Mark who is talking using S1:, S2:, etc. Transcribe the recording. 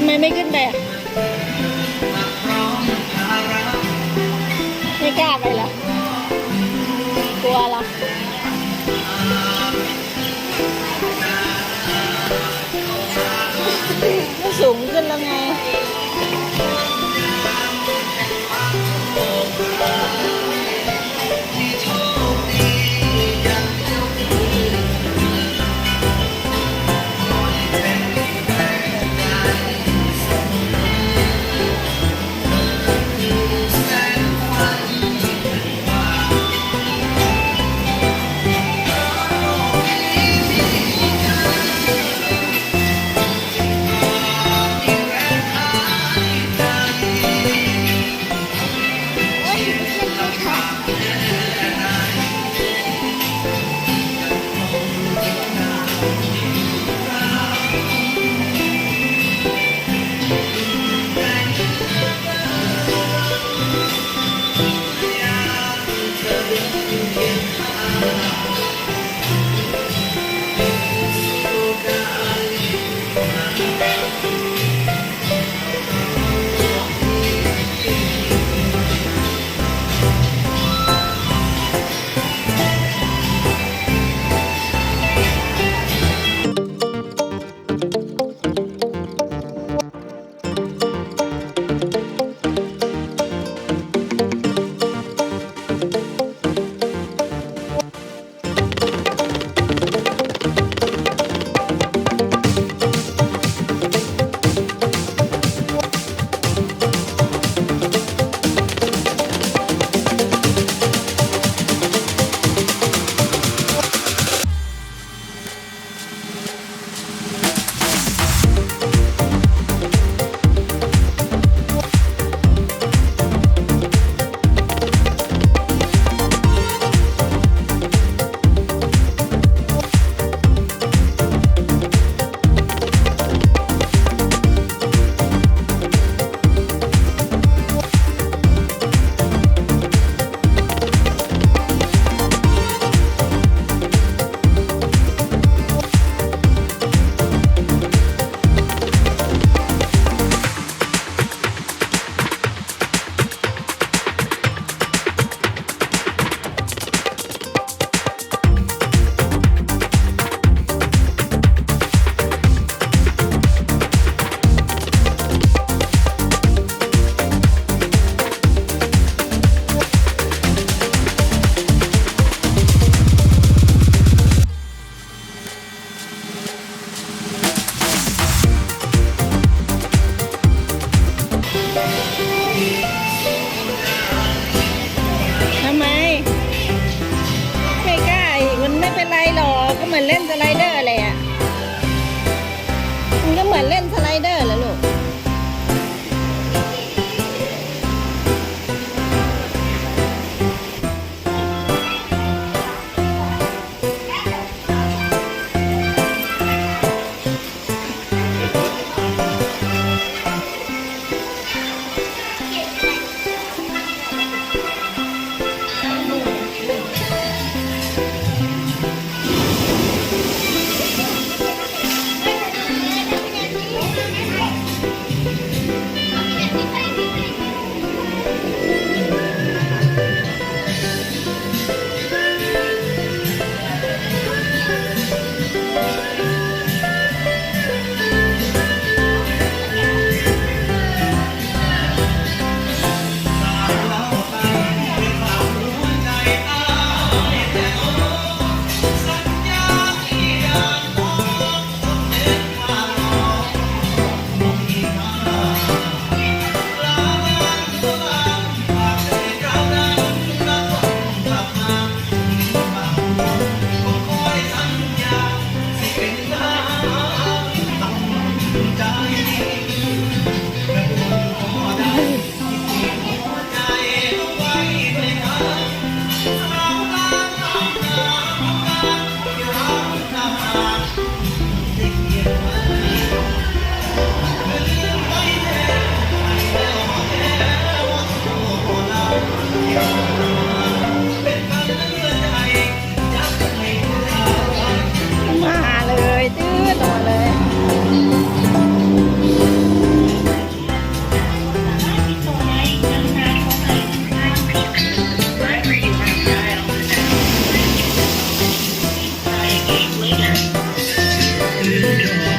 S1: ำไมไม่ขึ้นไปอะไม่กล้าไปเหรอกลัวเหรอสูงขึ้นแล้วไง Yeah. มือนเล่นสไลเดอร์เลยอะ มันก็เหมือนเล่นส Thank you.